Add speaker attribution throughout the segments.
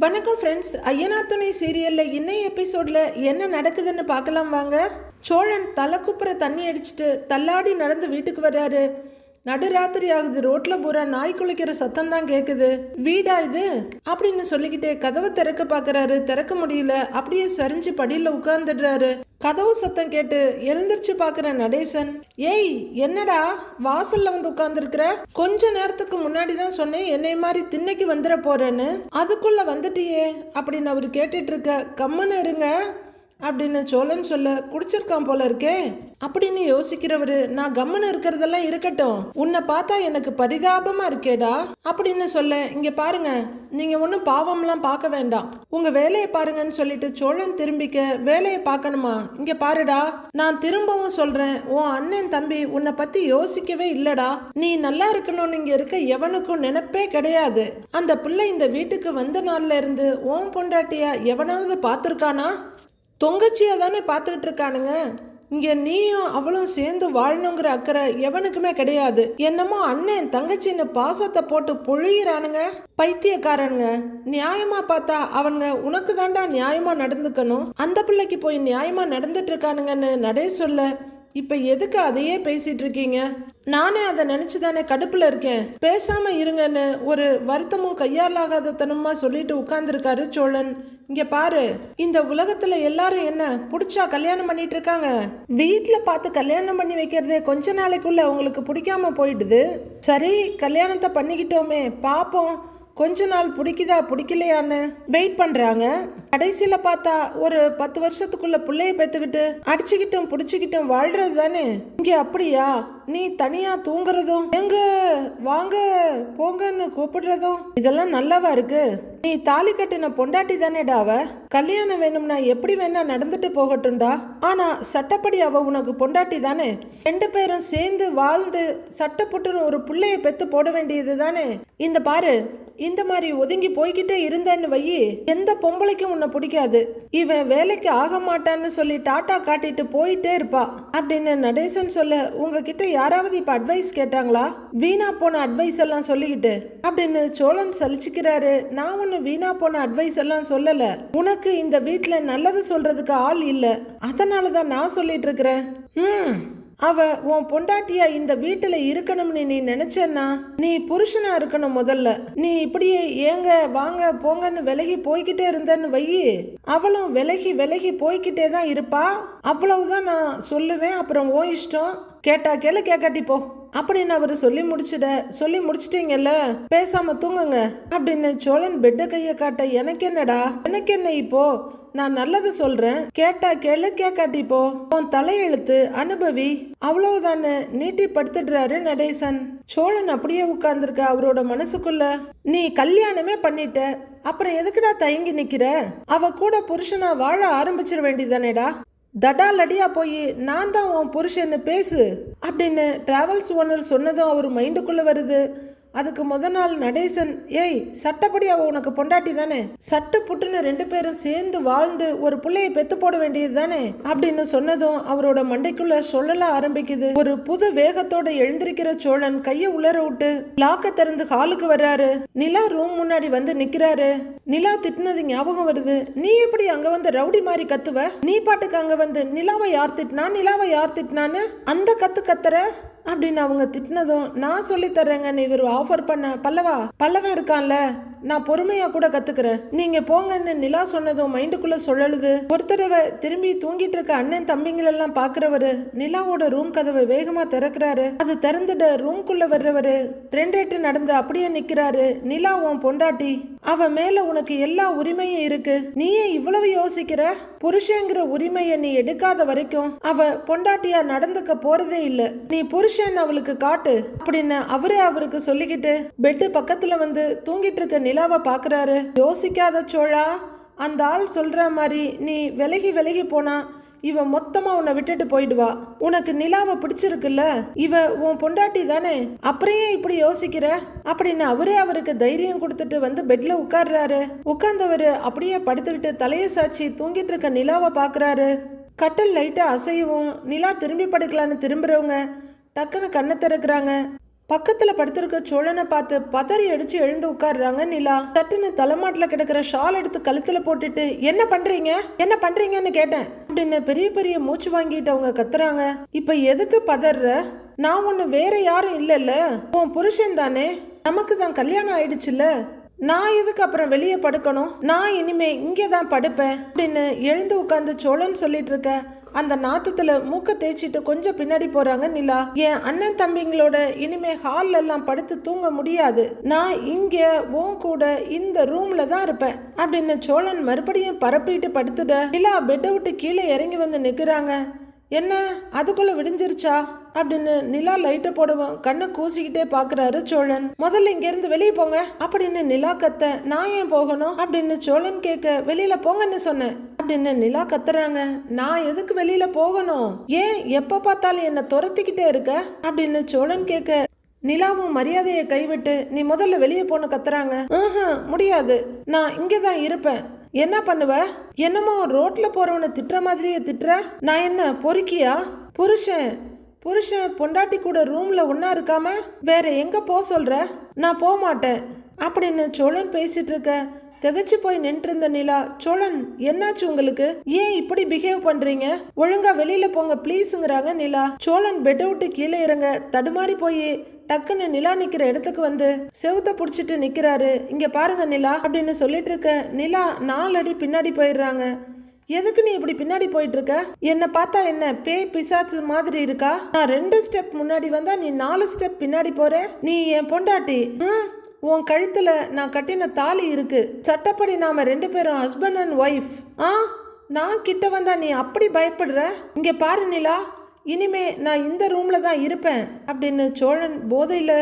Speaker 1: வணக்கம் ஃப்ரெண்ட்ஸ் ஐயனா துணை சீரியலில் இன்னைய எபிசோடில் என்ன நடக்குதுன்னு பார்க்கலாம் வாங்க. சோழன் தலை குப்புற தண்ணி அடிச்சுட்டு தள்ளாடி நடந்து வீட்டுக்கு வர்றாரு. நடுராத்திரி ஆகுது. ரோட்ல பூரா நாய் குளிக்கிற சத்தம் தான் கேக்குது. வீடா இது? அப்படின்னு சொல்லிக்கிட்டே கதவை திறக்க பாக்குறாரு திறக்க முடியல. அப்படியே சரிஞ்சு படியில உட்கார்ந்துடுறாரு. கதவு சத்தம் கேட்டு எழுந்திருச்சு பார்க்குற நடேசன் ஏய் என்னடா? வாசல்ல வந்து உட்கார்ந்துருக்குற? கொஞ்ச நேரத்துக்கு முன்னாடி தான் சொன்னேன் என்னை மாதிரி திண்ணைக்கு வந்துட போறேன்னு. அதுக்குள்ள வந்துட்டியே அப்படின்னு அவர் கேட்டுட்டு இருக்க கம்முன்னு இருங்க. அப்படின்னு சோழன் சொல்ல குடிச்சிருக்கான் போல இருக்கே. அப்படின்னு யோசிக்கிறவரு நான் கம்மனு இருக்கிறதெல்லாம் இருக்கட்டும். உன்னை பார்த்தா எனக்கு பரிதாபமா இருக்கேடா. அப்படின்னு சொல்ல இங்க பாருங்க நீங்க ஒன்றும் பாவம்லாம் பார்க்க வேண்டாம். உங்க வேலையை பாருங்கன்னு சொல்லிட்டு சோழன் திரும்பிக்க வேலையை பார்க்கணுமா? இங்க பாருடா நான் திரும்பவும் சொல்றேன். உன் அண்ணன் தம்பி உன்னை பத்தி யோசிக்கவே இல்லடா. நீ நல்லா இருக்கணும்னு இங்க இருக்க எவனுக்கும் நினைப்பே கிடையாது. அந்த பிள்ளை இந்த வீட்டுக்கு வந்த நாள்ல இருந்து ஓம் பொண்டாட்டியா எவனாவது பார்த்துருக்கானா? தொங்கச்சியை தானே பார்த்துக்கிட்டு இருக்கானுங்க? இங்கே நீயும் அவளும் சேர்ந்து வாழணுங்கிற அக்கறை எவனுக்குமே கிடையாது. என்னமோ அண்ணன் தங்கச்சின்னு பாசத்தை போட்டு பொழியிறானுங்க. பைத்தியக்காரனுங்க. நியாயமா பார்த்தா அவனுங்க உனக்கு தாண்டா நியாயமா நடந்துக்கணும். அந்த பிள்ளைக்கு போய் நியாயமா நடந்துட்டு இருக்கானுங்கன்னு நடே சொல்ல இப்போ எதுக்கு அதையே பேசிட்டு இருக்கீங்க? நானே அதை நினச்சி தானே கடுப்பில் இருக்கேன். பேசாமல் இருங்கன்னு ஒரு வருத்தமும் கையாலாகாதத்தனமா சொல்லிட்டு உட்கார்ந்துருக்காரு சோழன். இங்கே பாரு இந்த உலகத்தில் எல்லாரும் என்ன பிடிச்சா கல்யாணம் பண்ணிட்டு இருக்காங்க? வீட்டில் பார்த்து கல்யாணம் பண்ணி வைக்கிறதே கொஞ்ச நாளைக்குள்ள உங்களுக்கு பிடிக்காம போயிடுது. சரி கல்யாணத்தை பண்ணிக்கிட்டோமே பார்ப்போம் கொஞ்ச நாள் பிடிக்குதா பிடிக்கலையான்னு வெயிட் பண்றாங்க. கடைசியில பார்த்தா ஒரு பத்து வருஷத்துக்குள்ள பிள்ளைய பெத்துக்கிட்டு அடிச்சுக்கிட்டும் புடிச்சுக்கிட்டும் வாழ்றது தானே? இங்க அப்படியா? நீ தனியா தூங்குறதும் எங்க? வாங்க போங்கன்னு கூப்பிடுறதும் இதெல்லாம் நல்லாவா இருக்கு? நீ தாலி கட்டின பொண்டாட்டி தானேடா அவ? கல்யாணம் வேணும்னா எப்படி வேணா நடந்துட்டு போகட்டும்டா. ஆனா சட்டப்படி அவ உனக்கு பொண்டாட்டி தானே? ரெண்டு பேரும் சேர்ந்து வாழ்ந்து சட்டப்புட்டுன்னு ஒரு பிள்ளைய பெத்து போட வேண்டியது தானே? இந்த பாரு இந்த மாதிரி ஒதுங்கி போய்கிட்டே இருந்தேன்னு வையி எந்த பொம்பளைக்கும் உன்னை பிடிக்காது. இவன் வேலைக்கு ஆக மாட்டான்னு சொல்லி டாட்டா காட்டிட்டு போயிட்டே இருப்பா. அப்படின்னு நடேசன் சொல்ல உங்ககிட்ட யாராவது இப்ப அட்வைஸ் கேட்டாங்களா? வீணா போன அட்வைஸ் எல்லாம் சொல்லிக்கிட்டு அப்படின்னு சோழன் சலிச்சுக்கிறாரு. நான் ஒண்ணு வீணா போன அட்வைஸ் எல்லாம் சொல்லல. உனக்கு இந்த வீட்டுல நல்லது சொல்றதுக்கு ஆள் இல்ல. அதனாலதான் நான் சொல்லிட்டு இருக்கிறேன். ம் அவ உன் பொண்டாட்டியா இந்த வீட்டுல இருக்கணும்னு நீ நினைச்சேன்னா நீ புருஷனா இருக்கணும் முதல்ல. நீ இப்படியே ஏங்க வாங்க போங்கன்னு விலகி போய்கிட்டே இருந்தேன்னு வையி. அவளும் விலகி விலகி போய்கிட்டே தான் இருப்பா. அவ்வளவுதான் நான் சொல்லுவேன். அப்புறம் ஓ இஷ்டம். கேட்டா கேளு கேட்காட்டி போ. அப்படின்னு அவர் சொல்லி முடிச்சிட சொல்லி முடிச்சிட்டீங்கல்ல? பேசாம தூங்குங்க. அப்படின்னு சோழன் பெட்ட கையை காட்ட எனக்கு என்னடா? எனக்கு என்ன இப்போ? நான் நல்லது சொல்றேன். கேட்டா கேளு கேட்காட்டி போ. உன் தலையெழுத்து அனுபவி. அவ்வளவுதானு நீட்டி படுத்துடுறாரு நடேசன். சோழன் அப்படியே உட்கார்ந்துருக்க அவரோட மனசுக்குள்ள. நீ கல்யாணமே பண்ணிட்ட. அப்புறம் எதுக்குடா தயங்கி நிக்கிற? அவ கூட புருஷனா வாழ ஆரம்பிச்சிட வேண்டியதானேடா தடாலடியா போய் நான் தான் உன் புருஷன்னு பேசு அப்படின்னு டிராவல்ஸ் ஓனர் சொன்னதும் அவர் மைண்டுக்குள்ளே வருது. அதுக்கு முத நாள் நடேசன் ஏய் சட்டப்படி அவ உனக்கு பொண்டாட்டி தானே? சட்டு புட்டுன்னு ரெண்டு பேரும் சேர்ந்து வாழ்ந்து ஒரு பிள்ளையை பெத்து போட வேண்டியது தானே? அப்படின்னு சொன்னதும் அவரோட மண்டைக்குள்ள சொல்லல ஆரம்பிக்குது. ஒரு புது வேகத்தோட எழுந்திருக்கிற சோழன் கைய உலர விட்டு லாக்க திறந்து ஹாலுக்கு வர்றாரு. நிலா ரூம் முன்னாடி வந்து நிக்கிறாரு. நிலா திட்டினது ஞாபகம் வருது. நீ எப்படி அங்க வந்து ரவுடி மாதிரி கத்துவ? நீ பாட்டுக்கு அங்க வந்து நிலாவை யார் திட்டினா நிலாவை யார் திட்டினான்னு அந்த கத்து கத்துற? அப்படின்னு அவங்க திட்டினதும் நான் சொல்லி தர்றேங்கன்னு இவர் ஆஃபர் பண்ண பல்லவா? பல்லவன் இருக்கான்ல. நான் பொறுமையா கூட கத்துக்கிறேன். நீங்க போங்கன்னு நிலா சொன்னதும் மைண்டுக்குள்ள சுழலுது ஒரு தடவை திரும்பி தூங்கிட்டு இருக்க அண்ணன் தம்பிங்களெல்லாம் பாக்குறவரு நிலாவோட ரூம் கதவை வேகமா திறக்கிறாரு. அது திறந்துட ரூம்குள்ள வர்றவரு ரெண்டேட்டு நடந்து அப்படியே நிக்கிறாரு. நிலா உன் பொண்டாட்டி அவ மேல உனக்கு எல்லா உரிமையும் இருக்கு. நீயே இவ்வளவு யோசிக்கிற? புருஷங்கிற உரிமையை நீ எடுக்காத வரைக்கும் அவ பொண்டாட்டியா நடந்துக்க போறதே இல்ல. நீ புருஷன் அவளுக்கு காட்டு. அப்படின்னு அவரே அவருக்கு சொல்லிக்கிட்டு பெட்டு பக்கத்துல வந்து தூங்கிட்டு இருக்க நிலாவை பாக்குறாரு யோசிக்காத சோழா அந்த ஆள் சொல்ற மாதிரி நீ விலகி விலகி போனா இவ மொத்தமா உன்னை விட்டுட்டு போயிடுவா. உனக்கு நிலாவை பிடிச்சிருக்குல்ல இவ உன் பொண்டாட்டி தானே அப்புறம் ஏன் இப்படி யோசிக்கிற? அப்படின்னு அவரே அவருக்கு தைரியம் கொடுத்துட்டு வந்து பெட்ல உட்கார்றாரு. உட்கார்ந்தவர் அப்படியே படுத்துக்கிட்டு தலையை சாச்சி தூங்கிட்டு இருக்க நிலாவை பாக்குறாரு கட்டல் லைட்டா அசையவும் நிலா திரும்பி படுக்கலான்னு திரும்புறவங்க டக்குன்னு கண்ணை திறக்கிறாங்க. பக்கத்துல படுத்திருக்க சோழனை பார்த்து பதறி அடிச்சு எழுந்து உட்காருறாங்க நிலா. தட்டுன்னு தலைமாட்டில் கிடக்கிற ஷால் எடுத்து கழுத்துல போட்டுட்டு என்ன பண்றீங்க? என்ன பண்றீங்கன்னு கேட்டேன். அப்படின்னு பெரிய பெரிய மூச்சு வாங்கிட்டு அவங்க கத்துறாங்க. இப்ப எதுக்கு பதற நான் ஒன்று வேற யாரும் இல்லைல்ல. உன் புருஷன் தானே. நமக்கு தான் கல்யாணம் ஆயிடுச்சுல்ல. நான் எதுக்கு அப்புறம் வெளியே படுக்கணும்? நான் இனிமே இங்கே தான் படுப்பேன். அப்படின்னு எழுந்து உட்காந்து சோழன் சொல்லிட்டு இருக்க அந்த நாத்தத்துல மூக்க தேய்ச்சிட்டு கொஞ்சம் பின்னாடி போறாங்க நிலா. என் அண்ணன் தம்பிங்களோட இனிமே ஹால்ல எல்லாம் படுத்து தூங்க முடியாது. நான் இங்க உன் கூட இந்த ரூம்ல தான் இருப்பேன். அப்படின்னு சோழன் மறுபடியும் பரப்பிட்டு படுத்துட நிலா பெட்டை விட்டு கீழே இறங்கி வந்து நிக்கிறாங்க. என்ன? அதுக்குள்ள விடிஞ்சிருச்சா? அப்படின்னு நிலா லைட்டை போடுவோம் கண்ணை கூசிக்கிட்டே பாக்குறாரு சோழன். முதல்ல இங்க இருந்து வெளியே போங்க. அப்படின்னு நிலா கத்த நான் ஏன் போகணும்? அப்படின்னு சோழன் கேட்க வெளியில போங்கன்னு சொன்னேன். அப்படின்னு நிலா கத்துறாங்க நான் எதுக்கு வெளியில போகணும்? ஏன் எப்ப பார்த்தாலும் என்ன துரத்திக்கிட்டே இருக்க? அப்படின்னு சோழன் கேட்க நிலாவும் மரியாதையை கைவிட்டு நீ முதல்ல வெளியே போன கத்துறாங்க. முடியாது. நான் இங்கே தான் இருப்பேன். என்ன பண்ணுவ? என்னமோ ரோட்ல போறவனை திட்டுற மாதிரியே திட்டுற? நான் என்ன பொறுக்கியா? புருஷன். புருஷன் பொண்டாட்டி கூட ரூம்ல ஒன்னா இருக்காம வேற எங்க போ சொல்ற? நான் போக மாட்டேன். அப்படின்னு சோழன் பேசிட்டு இருக்க திகச்சு போய் நின்று இருந்த நிலா சோழன் என்னாச்சு உங்களுக்கு? ஏன் இப்படி பிஹேவ் பண்றீங்க? ஒழுங்கா வெளியில போங்க ப்ளீஸுங்கிறாங்க நிலா. சோழன் பெட்டை விட்டு கீழே இறங்க தடுமாறி போய் டக்குன்னு நிலா நிக்கிற இடத்துக்கு வந்து செவுத்த புடிச்சிட்டு நிக்கிறாரு. இங்க பாருங்க நிலா அப்படின்னு சொல்லிட்டு இருக்க நிலா நாலு அடி பின்னாடி போயிடுறாங்க. எதுக்கு நீ இப்படி பின்னாடி போயிட்டு இருக்க என்ன பார்த்தா என்ன பேய் பிசாசு மாதிரி இருக்கா? நான் ரெண்டு ஸ்டெப் முன்னாடி வந்தா நீ நாலு ஸ்டெப் பின்னாடி போற? நீ என் பொண்டாட்டி. ம்? உன் கழுத்துல நான் கட்டின தாலி இருக்கு. சட்டப்படி நாம ரெண்டு பேரும் ஹஸ்பண்ட் அண்ட் ஒய்ஃப் ஆ? நான் கிட்ட வந்தா நீ அப்படி பயப்படுற? இங்க பாரு நிலா. இனிமே நான் இந்த ரூம்ல தான் இருப்பேன். அப்படின்னு சோழன் போதையில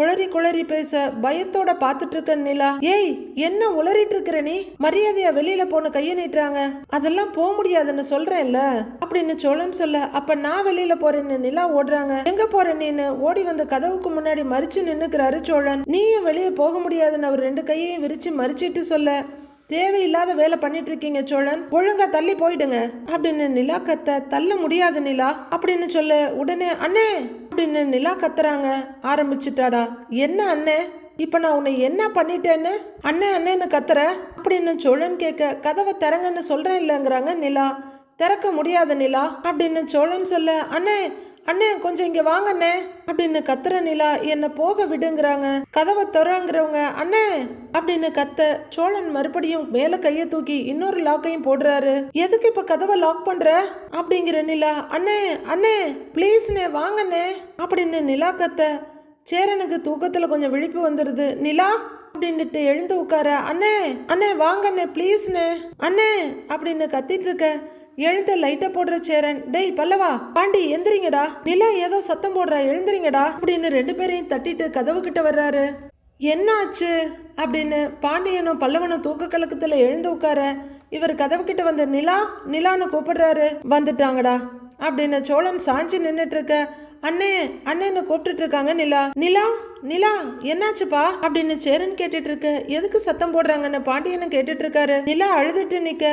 Speaker 1: குளறி குளறி பேச பயத்தோட பார்த்துட்டு இருக்க நிலா. ஏய் என்ன உளறிட்டு இருக்கிற நீ? மரியாதையா வெளியில போன கைய நீட்டுறாங்க. அதெல்லாம் போக முடியாதுன்னு சொல்றேன்ல. அப்படின்னு சொல்லன்னு சொல்ல அப்ப நான் வெளியில போறேன்னு நிலா ஓடுறாங்க. எங்க போற நீன்னு ஓடி வந்த கதவுக்கு முன்னாடி மறிச்சு நின்னுக்கிறாரு சோழன். நீயும் வெளியே போக முடியாதுன்னு அவர் ரெண்டு கையையும் விரிச்சு மறிச்சிட்டு சொல்ல தேவையில்லாத வேலை பண்ணிட்டு இருக்கீங்க சோழன். ஒழுங்கா தள்ளி போயிடுங்க. அப்படின்னு நிலா கத்த தள்ள முடியாது நிலா. அப்படின்னு சொல்ல உடனே அண்ணே அப்படின்னு நிலா கத்துறாங்க. ஆரம்பிச்சிட்டாடா. என்ன அண்ணே? இப்ப நான் உன்னை என்ன பண்ணிட்டேன்னு? அண்ணே அண்ணேன்னு கத்துற. அப்படின்னு சோழன் கேட்க கதவை திறங்கன்னு சொல்றேன் இல்லைங்கிறாங்க நிலா. திறக்க முடியாத நிலா. அப்படின்னு சோழன் சொல்ல அண்ணே அண்ணே கொஞ்சம் இங்க வாங்கண்ணே. அப்படின்னு கத்துற நிலா என்னை போக விடுங்கிறாங்க. கதவை திறங்கிறவங்க அண்ணே அப்படின்னு கத்த சோழன் மறுபடியும் மேல கைய தூக்கி இன்னொரு லாக்கையும் போடுறாரு. எதுக்கு இப்ப கதவை லாக் பண்ற? அப்படிங்கிற நிலா அண்ணே அண்ணே ப்ளீஸ்ண்ணே வாங்கண்ணே அப்படின்னு நிலா கத்த சேரனுக்கு தூக்கத்துல கொஞ்சம் விழிப்பு வந்துடுது நிலா அப்படின்னுட்டு எழுந்து உட்கார அண்ணே அண்ணே வாங்கண்ணே ப்ளீஸ்ண்ணே அண்ணே அப்படின்னு கத்திட்டு இருக்க எழுந்த லைட்டை போடுற சேரன் டேய் பல்லவா பாண்டி எந்திரிங்கடா. நிலா ஏதோ சத்தம் போடுறா எழுந்திரிங்கடா. அப்படின்னு ரெண்டு பேரையும் தட்டிட்டு கதவு கிட்ட வர்றாரு. என்ன ஆச்சு அப்படின்னு பாண்டியனும் பல்லவனும் தூக்க கலக்கத்துல எழுந்து உட்கார இவர் கதவு கிட்ட வந்த நிலா நிலான்னு கூப்பிடுறாரு. வந்துட்டாங்கடா. அப்படின்னு சோழன் சாஞ்சு நின்றுட்டு இருக்க அண்ணே அண்ணன்னு கூப்பிட்டுட்டு இருக்காங்க நிலா. நிலா நிலா என்னாச்சுப்பா? அப்படின்னு சேரன் கேட்டுட்டு இருக்க எதுக்கு சத்தம் போடுறாங்கன்னு பாண்டியனும் கேட்டுட்டு இருக்காரு. நிலா அழுதுட்டு நிக்க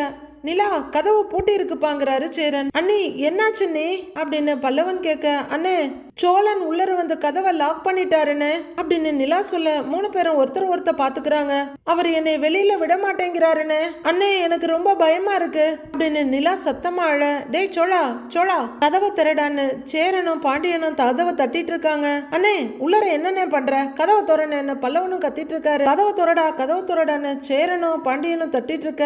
Speaker 1: நிலா கதவு பூட்டி இருக்குப்பாங்கிறாரு சேரன். அண்ணி என்னாச்சு நீ? அப்படின்னு பல்லவன் கேட்க அண்ணே சோழன் உள்ளர வந்து கதவை லாக் பண்ணிட்டாருன்னு அப்படின்னு நிலா சொல்ல மூணு பேரும் ஒருத்தர் ஒருத்தர் பாத்துக்கிறாங்க அவர் என்னை வெளியில விட மாட்டேங்கிறாருன்னு அண்ணே எனக்கு ரொம்ப பயமா இருக்கு அப்படின்னு நிலா சத்தமா அழ டேய் சோழா சோழா கதவை திரடான்னு சேரனும் பாண்டியனும் கதவை தட்டிட்டு இருக்காங்க அண்ணே உள்ளர என்னண்ணே பண்ற? கதவை திறனேன்னு பல்லவனும் கத்திட்டு இருக்காரு கதவை திறடா கதவை திறடான்னு சேரனும் பாண்டியனும் தட்டிட்டு இருக்க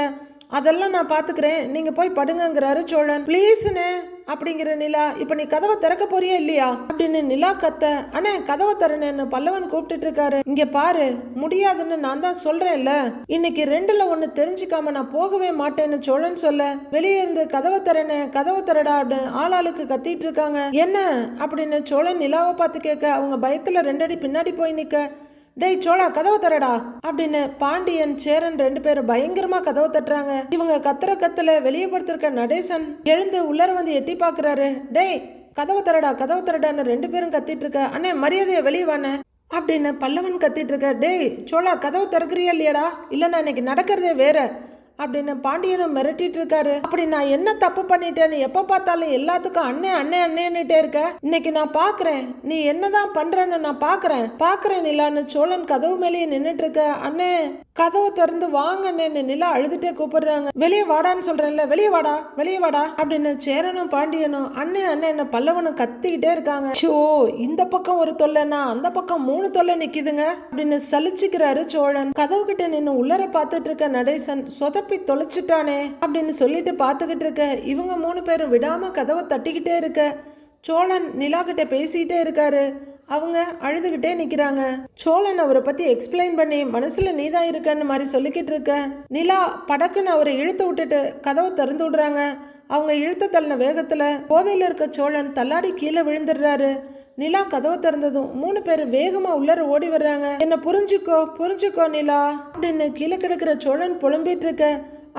Speaker 1: அதெல்லாம் நான் பார்த்துக்கிறேன் நீங்கள் போய் படுங்கங்கிறாரு சோழன். ப்ளீஸ்ண்ணே அப்படிங்கிற நிலா இப்போ நீ கதவை திறக்க போறியா இல்லையா? அப்படின்னு நிலா கத்த அண்ணே கதவை திறனேன்னு பல்லவன் கூப்பிட்டுட்டு இருக்காரு. இங்க பாரு முடியாதுன்னு நான் தான் சொல்றேன்ல. இன்னைக்கு ரெண்டுல ஒண்ணு தெரிஞ்சுக்காம நான் போகவே மாட்டேன்னு சோழன் சொல்ல வெளியே இருந்து கதவை திறனே கதவை தரடா அப்படின்னு ஆளாளுக்கு கத்திட்டு இருக்காங்க. என்ன? அப்படின்னு சோழன் நிலாவை பார்த்து கேட்க அவங்க பயத்துல ரெண்டடி பின்னாடி போய் நிக்க டேய் சோழா கதவை தரடா அப்படின்னு பாண்டியன் சேரன் ரெண்டு பேரும் பயங்கரமா கதவை தட்டுறாங்க. இவங்க கத்துற கத்துல வெளியே படுத்திருக்க நடேசன் எழுந்து உள்ளர வந்து எட்டி பாக்குறாரு. டேய் கதவை தரடா கதவை தரடான்னு ரெண்டு பேரும் கத்திட்டு இருக்க. அண்ணே மரியாதையை வெளியே வாண்ணே அப்படின்னு பல்லவன் கத்திட்டு இருக்க. டேய் சோழா கதவை திறக்கிறியா இல்லையடா? இல்ல இன்னைக்கு நடக்கிறதே வேற. அப்படின்னு பாண்டியனும் மிரட்டிட்டு இருக்காரு அப்படி நான் என்ன தப்பு பண்ணிட்டேன்னு எப்ப பார்த்தாலும் எல்லாத்துக்கும் அண்ணே அண்ணே அண்ணேன்னுட்டே இருக்க. இன்னைக்கு நான் பாக்குறேன். நீ என்னதான் பண்றன்னு நான் பாக்குறேன். பாக்குறேன் நிலான்னு சோழன் கதவு மேலேயே நின்னுட்டு இருக்க அண்ணே கதவை திறந்து வாங்க அண்ணேன்னு நிலா அழுதுட்டே கூப்பிடுறாங்க. வெளியே வாடான்னு சொல்றேன்ல வெளியே வாடா வெளியே வாடா. அப்படின்னு சேரனும் பாண்டியனும் அண்ணே அண்ணே என்ன பல்லவனும் கத்திக்கிட்டே இருக்காங்க. ஷோ இந்த பக்கம் ஒரு தொல்லைன்னா அந்த பக்கம் மூணு தொல்லை நிக்குதுங்க. அப்படின்னு சலிச்சுக்கிறாரு சோழன். கதவு கிட்ட நின்று உள்ளர பார்த்துட்டு இருக்க நடேசன் சொதப்பி தொலைச்சிட்டானே அப்படின்னு சொல்லிட்டு பார்த்துக்கிட்டு இருக்க. இவங்க மூணு பேரும் விடாமல் கதவை தட்டிக்கிட்டே இருக்க. சோழன் நிலா கிட்ட பேசிக்கிட்டே இருக்காரு. அவங்க அழுதுகிட்டே நிற்கிறாங்க சோழன் அவரை பற்றி எக்ஸ்பிளைன் பண்ணி மனசில் நீதான் இருக்கன்னு மாதிரி சொல்லிக்கிட்டு இருக்க. நிலா படக்குன்னு அவரை இழுத்து விட்டுட்டு கதவை திறந்து விடுறாங்க. அவங்க இழுத்து தள்ளின வேகத்தில் போதையில் இருக்க சோழன் தள்ளாடி கீழே விழுந்துடுறாரு. நிலா கதவை திறந்ததும் மூணு பேர் வேகமா உள்ளர ஓடி வர்றாங்க. என்ன புரிஞ்சுக்கோ புரிஞ்சுக்கோ நிலா அப்படின்னு கீழே கிடக்குற சோழன் புலம்பிட்டு இருக்க.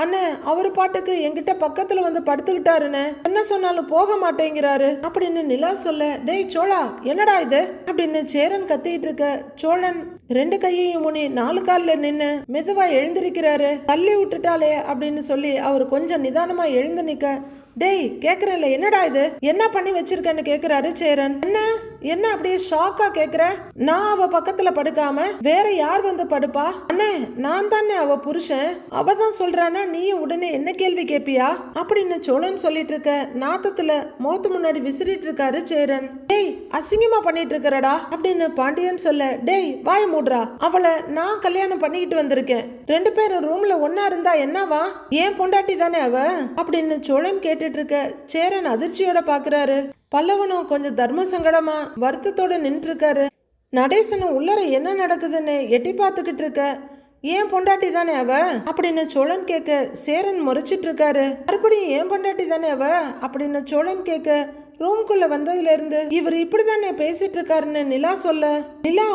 Speaker 1: அண்ணே அவர் பாட்டுக்கு என்கிட்ட பக்கத்துல வந்து படுத்துக்கிட்டாருன்னு என்ன சொன்னாலும் போக மாட்டேங்கிறாரு அப்படின்னு நிலா சொல்ல. டேய் சோழா என்னடா இது? அப்படின்னு சேரன் கத்திட்டு இருக்க. சோழன் ரெண்டு கையையும் முனி நாலு காலில் நின்னு மெதுவா எழுந்திருக்கிறாரு. தள்ளி விட்டுட்டாலே அப்படின்னு சொல்லி அவர் கொஞ்சம் நிதானமா எழுந்து நிக்க. டேய் கேக்குறேன்ல என்னடா இது? என்ன பண்ணி வச்சிருக்கேன்னு கேக்குறாரு சேரன். என்ன என்ன அப்படியே ஷாக்கா கேக்குற? நான் அவ பக்கத்துல படுக்காம வேற யார் வந்து படுப்பா? அண்ணே நான் தானே அவ புருஷன். அவ தான் சொல்றானா நீ உடனே என்ன கேள்வி கேப்பியா? அப்படின்னு சோழன் சொல்லிட்டு இருக்க நாத்தத்துல மோத்து முன்னாடி விசிறிட்டு இருக்காரு சேரன். டேய் அசிங்கமா பண்ணிட்டு இருக்கிறடா அப்படின்னு பாண்டியன் சொல்ல டேய் வாய மூடுறா. அவளை நான் கல்யாணம் பண்ணிக்கிட்டு வந்திருக்கேன். ரெண்டு பேரும் ரூம்ல ஒன்னா இருந்தா என்னவா? ஏன் பொண்டாட்டி தானே அவ? அப்படின்னு சோழன் கேட்டுட்டு இருக்க சேரன் அதிர்ச்சியோட பாக்குறாரு. பல்லவனும் கொஞ்சம் தர்ம சங்கடமா வருத்தத்தோட நின்றுருக்காரு. நடேசனும் உள்ளர என்ன நடக்குதுன்னு எட்டி பார்த்துக்கிட்டு இருக்க. ஏன் பொண்டாட்டி தானே அவ? அப்படின்னு சோழன் கேட்க சேரன் முறைச்சிட்டு இருக்காரு. மறுபடியும் ஏன் பொண்டாட்டி தானே அவ? அப்படின்னு சோழன் கேட்க ரூம்குள்ள வந்ததுல இருந்து இவர் இப்படிதானே பேசிட்டு இருக்காருன்னு நிலா சொல்ல நிலா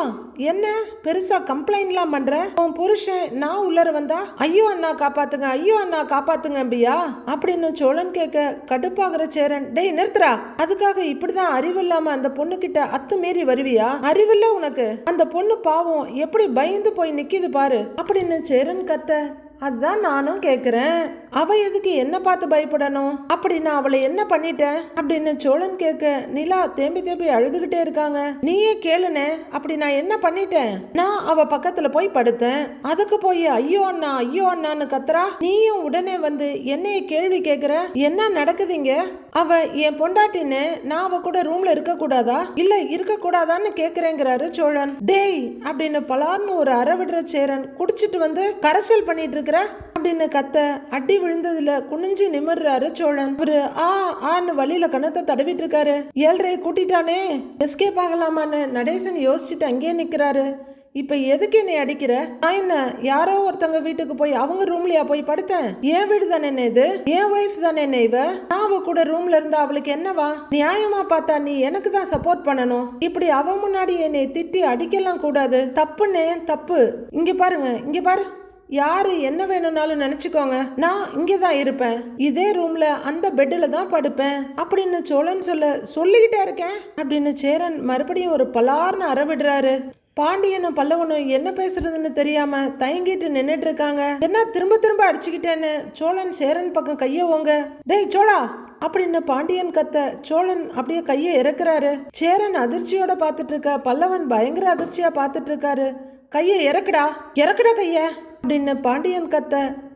Speaker 1: என்ன? பெருசா கம்ப்ளைண்ட்லாம் பண்ற? உன் புருஷன் நான் உள்ளர வந்தா? ஐயோ அண்ணா காப்பாத்துங்க ஐயோ அண்ணா காப்பாத்துங்க அம்பியா? அப்படின்னு சோழன் கேட்க கடுப்பாகிற சேரன் டேய் நிறுத்துறா அதுக்காக இப்படிதான் அறிவில்லாம அந்த பொண்ணு கிட்ட அத்து மீறி வருவியா? அறிவில்ல உனக்கு. அந்த பொண்ணு பாவம் எப்படி பயந்து போய் நிக்கிது பாரு. அப்படின்னு சேரன் கத்த அதுதான் நானும் கேக்குறேன். அவ எதுக்கு என்ன பார்த்து பயப்படணும்? அப்படி நான் அவளை என்ன பண்ணிட்டேன்? அப்படின்னு சோழன் கேட்க நிலா தேம்பி தேம்பி அழுதுகிட்டே இருக்காங்க. நீயே கேளுனே அப்படி நான் என்ன பண்ணிட்டேன்? நான் அவ பக்கத்துல போய் படுத்தேன். அதுக்கு போய் ஐயோ அண்ணா ஐயோ அண்ணான்னு கத்துறா? நீயும் உடனே வந்து என்னைய கேள்வி கேக்குற? என்ன நடக்குதுங்க? அவ என் பொண்டாட்டின்னு நான் அவ கூட ரூம்ல இருக்க கூடாதா இல்ல இருக்க கூடாதான்னு கேக்குறேங்கிறாரு சோழன். டேய் அப்படின்னு பலார்னு ஒரு அற விடுற சேரன் குடிச்சிட்டு வந்து கரைசல் பண்ணிட்டு இருக்கிற? அப்படின்னு கத்த அடி விழுந்ததுல குனிஞ்சு நிமிர்றாரு சோழன். அவரு ஆ ஆன்னு வழியில கணத்தை தடவிட்டு இருக்காரு ஏழ்றைய கூட்டிட்டானே. எஸ்கேப் ஆகலாமான்னு நடேசன் யோசிச்சுட்டு அங்கேயே நிக்கிறாரு. இப்ப எதுக்கு என்னை அடிக்கிற? நான் என்ன யாரோ ஒருத்தங்க வீட்டுக்கு போய் அவங்க ரூம்லயா போய் படுத்தேன்? என் வீடு தானே என்ன இது? என் ஒய்ஃப் தானே என்ன இவ? நான் அவ கூட ரூம்ல இருந்தா அவளுக்கு என்னவா? நியாயமா பார்த்தா நீ எனக்கு தான் சப்போர்ட் பண்ணணும். இப்படி அவ முன்னாடி என்னை திட்டி அடிக்கலாம் கூடாது. தப்புன்னு தப்பு? இங்க பாருங்க இங்க பாரு. யாரு என்ன வேணும்னாலும் நினச்சிக்கோங்க. நான் இங்கே தான் இருப்பேன். இதே ரூம்ல அந்த பெட்டில் தான் படுப்பேன். அப்படின்னு சோழன் சொல்ல சொல்லிக்கிட்டே இருக்கேன். அப்படின்னு சேரன் மறுபடியும் ஒரு பலார்னு அறவிடுறாரு பாண்டியனும் பல்லவனும் என்ன பேசுறதுன்னு தெரியாம தயங்கிட்டு நின்றுட்டு இருக்காங்க. என்ன திரும்ப திரும்ப அடிச்சுக்கிட்டேன்னு? சோழன் சேரன் பக்கம் கையை ஓங்க. டேய் சோழா! அப்படின்னு பாண்டியன் கத்த சோழன் அப்படியே கையை இறக்குறாரு. சேரன் அதிர்ச்சியோட பார்த்துட்டு இருக்க பல்லவன் பயங்கர அதிர்ச்சியா பார்த்துட்டு இருக்காரு. கையை இறக்குடா! இறக்குடா கைய! அப்படின்னு பாண்டியன் கத்த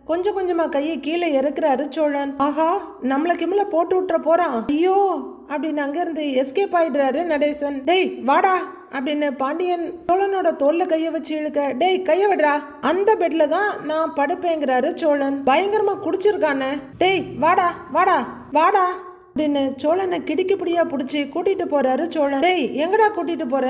Speaker 1: கொஞ்சம் கொஞ்சமா கையை கீழே இறக்குறாரு சோழன். ஆஹா நம்மள கிம்ல போட்டு விட்டுற போறான். ஐயோ அப்படின்னு அங்கிருந்து எஸ்கேப் ஆயிடுறாரு நடேசன். டேய் வாடா அப்படின்னு பாண்டியன் சோழனோட தோல்ல கைய வச்சு இழுக்க டேய் கைய விடுறா. அந்த பெட்ல தான் நான் படுப்பேங்கிறாரு சோழன். பயங்கரமா குடிச்சிருக்கானே. டேய் வாடா வாடா வாடா அப்படின்னு சோழனை கிடிக்குப்படியா பிடிச்சி கூட்டிட்டு போறாரு சோழன். டேய் எங்கடா கூட்டிட்டு போற?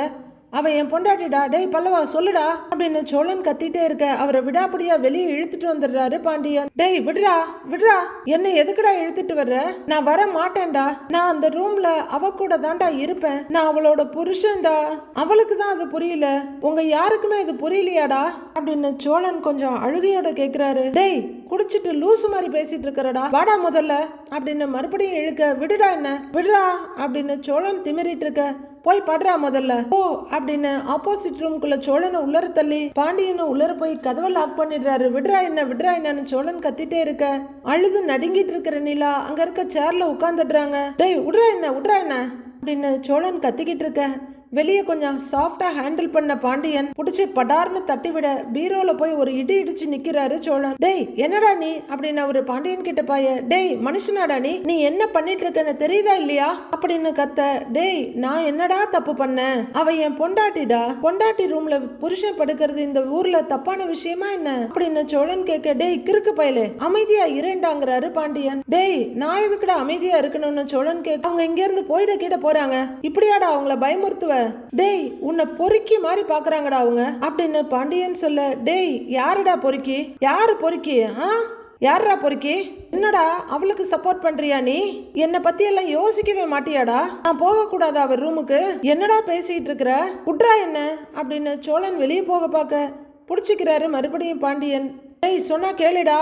Speaker 1: அவள் என் பொண்டாட்டிடா டேய் பல்லவா சொல்லுடா அப்படின்னு சோழன் கத்திட்டே இருக்க அவரை விடாப்படியா வெளியே இழுத்துட்டு வந்துடுறாரு பாண்டியன். டேய் விடுறா விடுறா என்ன எதுக்குடா இழுத்துட்டு வர்ற? நான் வர மாட்டேன்டா. நான் அந்த ரூம்ல அவ கூட தான்டா இருப்பேன். நான் அவளோட புருஷன்டா. அவளுக்கு தான் அது புரியல. உங்க யாருக்குமே அது புரியலையாடா? அப்படின்னு சோழன் கொஞ்சம் அழுகையோட கேக்குறாரு. டேய் குடிச்சிட்டு லூசு மாதிரி பேசிட்டு இருக்கிறடா. வாடா முதல்ல அப்படின்னு மறுபடியும் இழுக்க விடுடா என்ன? விடுடா அப்படின்னு சோழன் திமிரிட்டு இருக்க போய் படுறா முதல்ல. ஓ அப்படின்னு ஆப்போசிட் ரூம்குள்ள சோழனை உள்ளர தள்ளி பாண்டியனை உள்ளர போய் கதவை லாக் பண்ணிடுறாரு. விடுறா என்ன? விடுறா என்னன்னு சோழன் கத்திட்டே இருக்க. அழுது நடுங்கிட்டு இருக்கிற நிலா அங்க இருக்க சேர்ல உட்காந்துடுறாங்க டேய் விடுறா என்ன? விடுறா என்ன? அப்படின்னு சோழன் கத்திக்கிட்டு இருக்க வெளியே கொஞ்சம் சாஃப்டா ஹேண்டில் பண்ண பாண்டியன் புடிச்சு படார்னு தட்டிவிட பீரோல போய் ஒரு இடி இடிச்சு நிக்கிறாரு சோழன். டேய் என்னடா நீ? அப்படின்னு அவரு பாண்டியன் கிட்ட பாய டேய் மனுஷனாடா நீ? நீ என்ன பண்ணிட்டு இருக்கன்னு தெரியுதா இல்லையா? அப்படின்னு கத்த டேய் நான் என்னடா தப்பு பண்ணேன் அவ என் பொண்டாட்டிடா? பொண்டாட்டி ரூம்ல புருஷன் படுக்கிறது இந்த ஊர்ல தப்பான விஷயமா என்ன? அப்படின்னு சோழன் கேட்க டேய் கிறுக்கு பயலே அமைதியா இரண்டாங்கிறாரு பாண்டியன். டேய் நான் எதுக்குடா அமைதியா இருக்கணும்னு? சோழன் கேட்க அவங்க இங்க இருந்து போயிட கீட போறாங்க. இப்படியாடா அவங்கள பயமுறுத்துவ? டேய் உன்னை பொறுக்கி மாதிரி பாக்குறாங்கடா அவங்க. அப்படின்னு பாண்டியன் சொல்ல டேய் யாருடா பொறுக்கி? யாரு பொறுக்கி? ஆ? யாரா பொறுக்கி? என்னடா அவளுக்கு சப்போர்ட் பண்றியா நீ? என்னை பத்தி எல்லாம் யோசிக்கவே மாட்டியாடா? நான் போக கூடாதா அவர் ரூமுக்கு என்னடா பேசிட்டு இருக்கிற? குட்ரா என்ன? அப்படின்னு சோழன் வெளியே போக பார்க்க பிடிச்சிக்கிறாரு மறுபடியும் பாண்டியன். டேய் சொன்னா கேளுடா.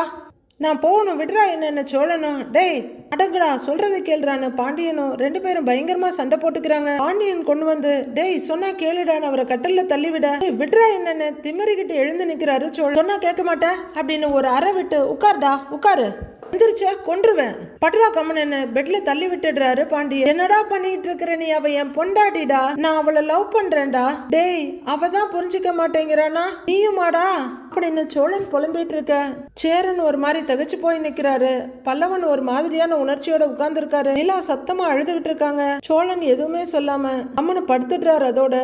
Speaker 1: நான் போகணும் விடுறா என்னென்ன சோழனும் டேய் அடங்குடா சொல்றதை கேளுறான்னு பாண்டியனும் ரெண்டு பேரும் பயங்கரமா சண்டை போட்டுக்கிறாங்க. பாண்டியன் கொண்டு வந்து டேய் சொன்னா கேளுடான்னு அவரை கட்டல்ல தள்ளிவிட. "டேய், விடுறா என்னன்னு திமறிக்கிட்டு எழுந்து நிக்கிறாரு சோழன். சொன்னா கேட்க மாட்டேன் அப்படின்னு ஒரு அறை விட்டு உட்காருடா உட்காரு. எந்திரிச்ச கொன்றுவேன். பட்ரா கம்மனு பெட்ல தள்ளி விட்டுடுறாரு பாண்டியன். என்னடா பண்ணிட்டு இருக்கிற நீ அவ என் பொண்டாடிடா நான் அவளை லவ் பண்றேன்டா. டேய் அவ தான் புரிஞ்சுக்க மாட்டேங்கிறானா? நீயுமாடா? அப்படின்னு சோழன் புலம்பிட்டு இருக்க சேரன் ஒரு மாதிரி தகச்சு போய் நிக்கிறாரு. பல்லவன் ஒரு மாதிரியான உணர்ச்சியோட உட்கார்ந்துருக்காரு. நிலா சத்தமா அழுதுகிட்டு இருக்காங்க. சோழன் எதுவுமே சொல்லாம அம்மனு படுத்துடுறாரு அதோட.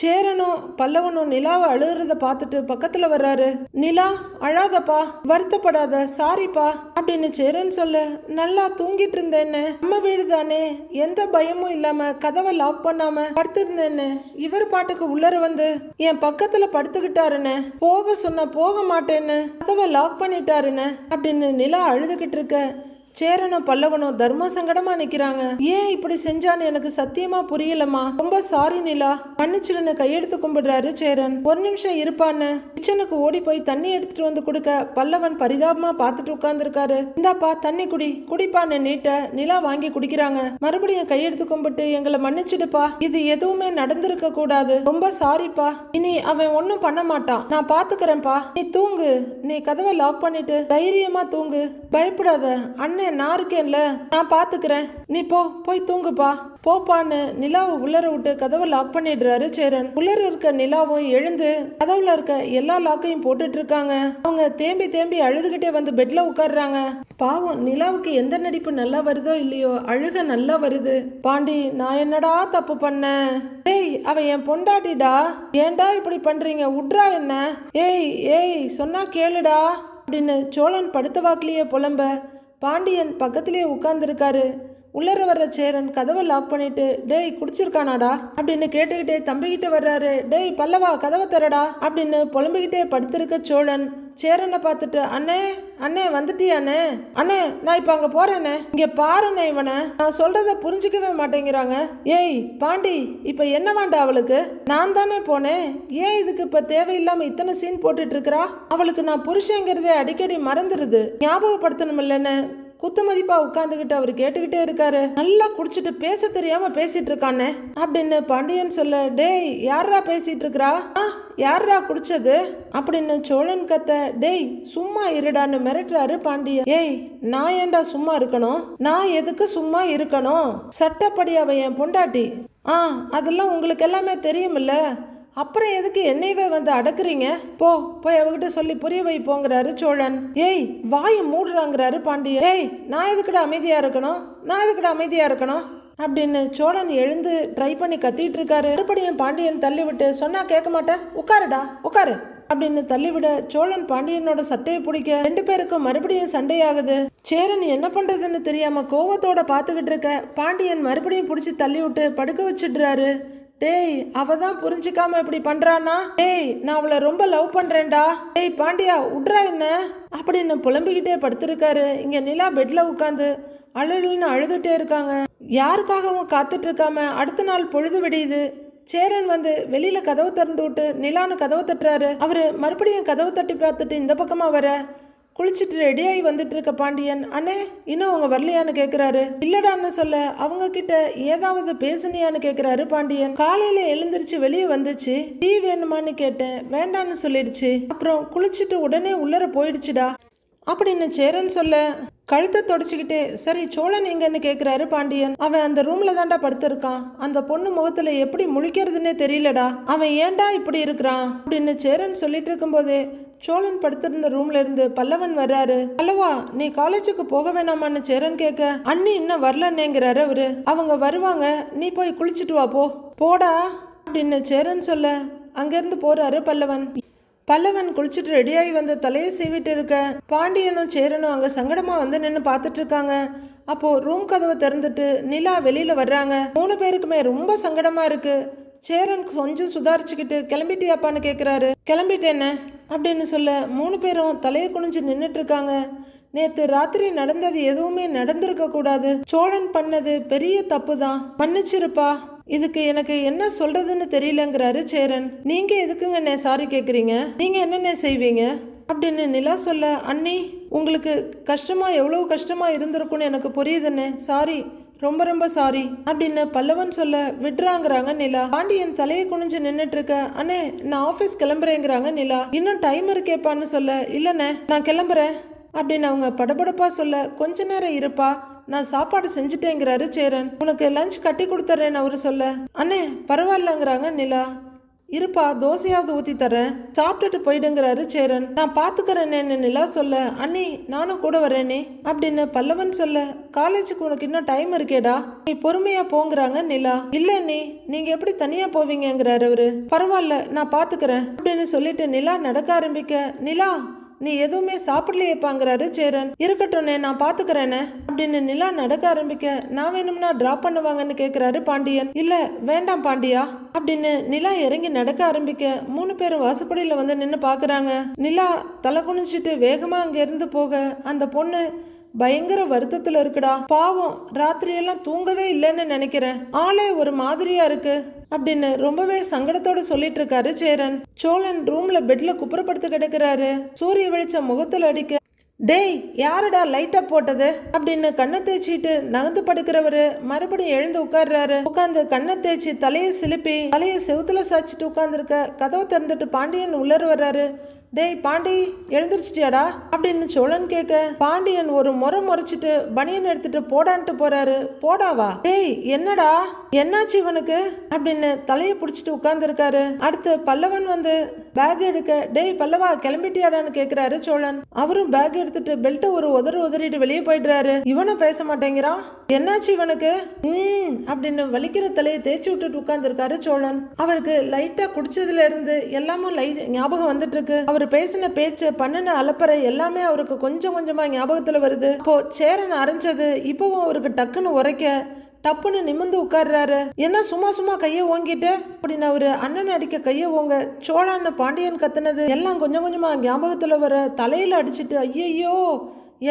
Speaker 1: சேரனும் பல்லவனும் நிலாவை அழுகிறத பார்த்துட்டு பக்கத்துல வர்றாரு. நிலா அழாதப்பா வருத்தப்படாத சாரிப்பா அப்படின்னு சேரன் சொல்ல நல்லா தூங்கிட்டு இருந்தேன்னு. நம்ம வீடு தானே எந்த பயமும் இல்லாம கதவை லாக் பண்ணாம படுத்திருந்தேன்னு. இவர் பாட்டுக்கு உள்ளர வந்து என் பக்கத்துல படுத்துக்கிட்டாருன்னு போக சொன்ன போக மாட்டேன்னு கதவை லாக் பண்ணிட்டாருன்னு அப்படின்னு நிலா அழுதுகிட்டு இருக்க சேரனும் பல்லவனும் தர்ம சங்கடமா நிக்கிறாங்க. ஏன் இப்படி செஞ்சான்னு எனக்கு சத்தியமா புரியலம்மா. ரொம்ப சாரி நிலா. மன்னிச்சிருன்னு கையெடுத்து கும்பிடுறாரு சேரன். ஒரு நிமிஷம் இருப்பான்னு. கிச்சனுக்கு ஓடி போய் தண்ணி எடுத்துட்டு வந்து கொடுக்க பல்லவன் பரிதாபமா பார்த்துட்டு உட்கார்ந்துருக்காரு. இந்தாப்பா தண்ணி குடி. குடிப்பான்னு நீட்ட நிலா வாங்கி குடிக்கிறாங்க. மறுபடியும் கையெடுத்து கும்பிட்டு எங்களை மன்னிச்சிடுப்பா. இது எதுவுமே நடந்திருக்க கூடாது. ரொம்ப சாரிப்பா இனி அவன் ஒன்றும் பண்ண மாட்டான். நான் பாத்துக்கிறேன்ப்பா. நீ தூங்கு. நீ கதவை லாக் பண்ணிட்டு தைரியமா தூங்கு. பயப்படாத. அண்ணன் நான் இருக்கேன்ல. நான் பாத்துக்கிறேன். நீ போ போய் தூங்குப்பா. போப்பான்னு நிலாவை உள்ளர விட்டு கதவை லாக் பண்ணிடுறாரு சேரன். உள்ளர இருக்க நிலாவும் எழுந்து கதவுல இருக்க எல்லா லாக்கையும் போட்டுட்டு இருக்காங்க. அவங்க தேம்பி தேம்பி அழுதுகிட்டே வந்து பெட்ல உட்கார்றாங்க. பாவம் நிலாவுக்கு எந்த நடிப்பு நல்லா வருதோ இல்லையோ அழுக நல்லா வருது. பாண்டி நான் என்னடா தப்பு பண்ணேன்? ஏய் அவ என் பொண்டாட்டிடா? ஏன்டா இப்படி பண்றீங்க? உட்ரா என்ன? ஏய் ஏய் சொன்னா கேளுடா. அப்படின்னு சோழன் படுத்த வாக்கிலேயே புலம்ப பாண்டியன் பக்கத்திலே உட்கார்ந்துருக்காரு. உள்ளர வர்ற சேரன் கதவை லாக் பண்ணிட்டு டேய் குடிச்சிருக்கானாடா? அப்படின்னு கேட்டுக்கிட்டே தம்பிக்கிட்ட வர்றாரு. டேய் பல்லவா கதவை தரடா அப்படின்னு புலம்பிக்கிட்டே படுத்திருக்க சோழன் சேரனை பார்த்துட்டு அண்ணே அண்ணே வந்துட்டியாண்ணே அண்ணே? நான் இப்போ அங்கே போறேனே. இங்கே பாருண்ணே இவனை. நான் சொல்றத புரிஞ்சுக்கவே மாட்டேங்கிறாங்க. ஏய் பாண்டி இப்போ என்ன வேண்டா அவளுக்கு? நான் தானே போனேன் ஏன் இதுக்கு இப்போ தேவையில்லாம இத்தனை சீன் போட்டுட்டு இருக்கிறா? அவளுக்கு நான் புருஷங்கிறதே அடிக்கடி மறந்துடுது ஞாபகப்படுத்தணும் இல்லைன்னு குத்து மதிப்பா உட்காந்துக்கிட்டு அவர் கேட்டுக்கிட்டே இருக்காரு. நல்லா குடிச்சிட்டு பேச தெரியாம பேசிட்டு இருக்கானே. அப்படின்னு பாண்டியன் சொல்ல டேய் யாரா பேசிட்டு இருக்கிறா? "ஆ, குடிச்சது? அப்படின்னு சோழன் கத்த டேய் சும்மா இருடான்னு மிரட்டுறாரு பாண்டியன். ஏய் நான் ஏன்டா சும்மா இருக்கணும்? நான் எதுக்கு சும்மா இருக்கணும்? சட்டப்படி அவன் என் பொண்டாட்டி. ஆ அதெல்லாம் உங்களுக்கு எல்லாமே தெரியுமில்ல? அப்புறம் எதுக்கு என்னையவே வந்து அடக்குறீங்க? போ போய் அவகிட்ட சொல்லி புரிய வைப்போங்கிறாரு சோழன். ஏய் வாயை மூடுறாங்கிறாரு பாண்டியன். ஏய் நான் எதுக்குடா அமைதியா இருக்கணும்? நான் எதுக்குடா அமைதியா இருக்கணும்? அப்படின்னு சோழன் எழுந்து ட்ரை பண்ணி கத்திட்டு இருக்காரு. மறுபடியும் பாண்டியன் தள்ளிவிட்டு சொன்னா கேட்க மாட்டேன். உட்காருடா உட்காரு. அப்படின்னு தள்ளிவிட சோழன் பாண்டியனோட சட்டையை பிடிக்க ரெண்டு பேருக்கும் மறுபடியும் சண்டையாகுது. சேரன் என்ன பண்றதுன்னு தெரியாம கோவத்தோட பாத்துக்கிட்டு இருக்க? பாண்டியன் மறுபடியும் பிடிச்சி தள்ளி விட்டு படுக்க வச்சிடுறாரு. டேய் அவ தான் புரிஞ்சுக்காம இப்படி பண்றானா டேய் நான் அவளை ரொம்ப லவ் பண்றேன்டா. டேய் பாண்டியா உட்ரா என்ன? அப்படின்னு புலம்பிக்கிட்டே படுத்திருக்காரு. இங்க நிலா பெட்ல உட்காந்து அழுன்னு அழுதுட்டே இருக்காங்க. யாருக்காகவும் காத்துட்டு இருக்காம அடுத்த நாள் பொழுது விடியுது. சேரன் வந்து வெளியில கதவை திறந்து விட்டு நிலான்னு கதவை தட்டுறாரு. அவரு மறுபடியும் கதவை தட்டி பார்த்துட்டு இந்த பக்கமா வர. குளிச்சுட்டு ரெடியாகி வந்துட்டு இருக்க பாண்டியன் அண்ணே இன்னும் அவங்க வரலையான்னு கேட்குறாரு இல்லடான்னு சொல்ல அவங்க கிட்ட ஏதாவது பேசுனியான்னு கேட்குறாரு பாண்டியன். காலையில எழுந்திருச்சு வெளியே வந்துச்சு. டீ வேணுமான்னு கேட்டேன். வேண்டான்னு சொல்லிடுச்சு. அப்புறம் குளிச்சுட்டு உடனே உள்ளர போயிடுச்சுடா. அப்படின்னு சேரன் சொல்ல கழுத்தை தொடச்சிக்கிட்டே சரி சோழன் எங்கன்னு கேட்குறாரு பாண்டியன். அவன் அந்த ரூம்ல தான்டா படுத்திருக்கான். அந்த பொண்ணு முகத்துல எப்படி முழிக்கிறதுனே தெரியலடா. அவன் ஏன்டா இப்படி இருக்கிறான்? அப்படின்னு சேரன் சொல்லிட்டு இருக்கும்போதே சோழன் படுத்திருந்த ரூம்ல இருந்து பல்லவன் வர்றாரு. பல்லவா நீ காலேஜுக்கு போக வேணாமான்னு சேரன் கேட்க. அண்ணி இன்னும் வரலன்னேங்கிறாரு அவரு. அவங்க வருவாங்க. நீ போய் குளிச்சுட்டு வா போ. போடா அப்படின்னு சேரன் சொல்ல அங்கிருந்து போறாரு பல்லவன். பல்லவன் குளிச்சுட்டு ரெடியாகி வந்து தலையை சீவிட்டு இருக்க பாண்டியனும் சேரனும் அங்கே சங்கடமாக வந்து நின்று பார்த்துட்டு இருக்காங்க. அப்போது ரூம் கதவை திறந்துட்டு நிலா வெளியில் வர்றாங்க. மூணு பேருக்குமே ரொம்ப சங்கடமாக இருக்குது சேரன் கொஞ்சம் சுதாரிச்சுக்கிட்டு கிளம்பிட்டியாப்பான்னு கேட்குறாரு கிளம்பிட்டேன்னு அப்படின்னு சொல்ல மூணு பேரும் தலையை குனிஞ்சு நின்றுட்டு இருக்காங்க நேத்து ராத்திரி நடந்தது எதுவுமே நடந்திருக்க கூடாது. சோழன் பண்ணது பெரிய தப்பு தான் மன்னிச்சிருப்பா. இதுக்கு எனக்கு என்ன சொல்றதுன்னு தெரியலங்கிறாரு சேரன் நீங்க எதுக்குங்கண்ணே சாரி கேக்குறீங்க? நீங்க என்னென்ன செய்வீங்க? அப்படின்னு நிலா சொல்ல அண்ணி உங்களுக்கு கஷ்டமா எவ்வளவு கஷ்டமா இருந்திருக்குன்னு எனக்கு புரியுதுண்ணே சாரி ரொம்ப ரொம்ப சாரி அப்படின்னு பல்லவன் சொல்ல விட்டுறாங்கிறாங்க நிலா. பாண்டியன் தலையை குனிஞ்சு நின்றுட்டு இருக்க அண்ணே நான் ஆஃபீஸ் கிளம்புறேங்கிறாங்க நிலா. இன்னும் டைம் இருக்கேப்பான்னு சொல்ல இல்லைண்ணே நான் கிளம்புறேன் அப்படின்னு அவங்க படபடப்பா சொல்ல கொஞ்ச நேரம் இருப்பா நான் சாப்பாடு செஞ்சுட்டேங்கிறாரு சேரன். உனக்கு லஞ்ச் கட்டி கொடுத்துட்றேன்னு அவரு சொல்ல. அண்ணே பரவாயில்லங்கிறாங்க நிலா. இருப்பா தோசையாவது ஊத்தி தரேன் சாப்பிட்டுட்டு போயிடுங்கிறாரு சேரன். நான் பாத்துக்கிறேன்னு நிலா சொல்ல. அண்ணி நானும் கூட வரேனே அப்படின்னு பல்லவன் சொல்ல. காலேஜுக்கு உனக்கு இன்னும் டைம் இருக்கேடா. நீ பொறுமையா போங்கிறாங்க நிலா. இல்ல நீ நீங்க எப்படி தனியா போவீங்கிறாரு அவரு. பரவாயில்ல நான் பாத்துக்கிறேன் அப்படின்னு சொல்லிட்டு நிலா நடக்க ஆரம்பிக்க. நிலா நீ எதுவுமே சாப்பிடலையேப்பாங்கிறாரு சேரன். இருக்கட்டும்னே நான் பாத்துக்கிறேனே. அப்படின்னு நிலா நடக்க ஆரம்பிக்க நான் வேணும்னா டிராப் பண்ணுவாங்கன்னு கேட்குறாரு பாண்டியன். இல்ல வேண்டாம் பாண்டியா. அப்படின்னு நிலா இறங்கி நடக்க ஆரம்பிக்க மூணு பேரும் வாசப்படியில வந்து நின்று பாக்குறாங்க. நிலா தலை குனிஞ்சிட்டு வேகமா அங்க இருந்து போக அந்த பொண்ணு பயங்கர வருத்தத்துல இருக்குடா. பாவம் ராத்திரியெல்லாம் தூங்கவே இல்லைன்னு நினைக்கிறேன். ஆளே ஒரு மாதிரியா இருக்கு அப்படின்னு ரொம்பவே சங்கடத்தோட சொல்லிட்டு இருக்காரு சேரன். சோழன் ரூம்ல பெட்ல குப்புறப்படுத்து கிடக்குறாரு. சூரிய வெளிச்சம் முகத்துல அடிக்க டேய் யாருடா லைட்டா போட்டது? அப்படின்னு கண்ணை தேய்ச்சிட்டு நகர்ந்து படுக்கிறவரு மறுபடியும் எழுந்து உட்கார்றாரு. உட்காந்து கண்ணை தேய்ச்சி தலையை சிலுப்பி தலையை செவுத்துல சாய்ச்சிட்டு உட்காந்துருக்க கதவை திறந்துட்டு பாண்டியன் உள்ளர வர்றாரு. டேய் பாண்டி எழுந்திரிச்சிட்டியாடா? அப்படின்னு சோழன் கேட்க பாண்டியன் ஒரு முறை முறைச்சிட்டு பனியன் எடுத்துட்டு போடான்ட்டு போறாரு. போடாவா? டேய் என்னடா? என்னாச்சு இவனுக்கு? அப்படின்னு தலையை பிடிச்சிட்டு உட்கார்ந்துருக்காரு. அடுத்து பல்லவன் வந்து பேக் எடுக்க டேய் பல்லவா கிளம்பிட்டியாடான்னு கேட்கிறாரு சோழன். அவரும் பேக் எடுத்துட்டு பெல்ட்டை ஒரு உதறு உதறிட்டு வெளியே போயிடுறாரு. இவனும் பேச மாட்டேங்கிறான் என்னாச்சு இவனுக்கு? ம் அப்படின்னு வலிக்கிற தலையை தேய்ச்சி விட்டுட்டு உட்கார்ந்துருக்காரு சோழன். அவருக்கு லைட்டா குடிச்சதுல இருந்து எல்லாமும் லைட் ஞாபகம் வந்துட்டு இருக்கு. அவர் பேசின பேச்சு பண்ணின அலப்பறை எல்லாமே அவருக்கு கொஞ்சம் கொஞ்சமாக ஞாபகத்தில் வருது. இப்போ சேரன் அரைஞ்சது இப்போவும் அவருக்கு டக்குன்னு உரைக்க டப்புன்னு நிமிந்து உட்கார்றாரு. என்ன சும்மா சும்மா கையை ஓங்கிட்டு? அப்படின்னு அவரு அண்ணன் அடிக்க கையை ஓங்க சோழான்னு பாண்டியன் கத்துனது எல்லாம் கொஞ்சம் கொஞ்சமா ஞாபகத்துல வர தலையில அடிச்சிட்டு ஐயையோ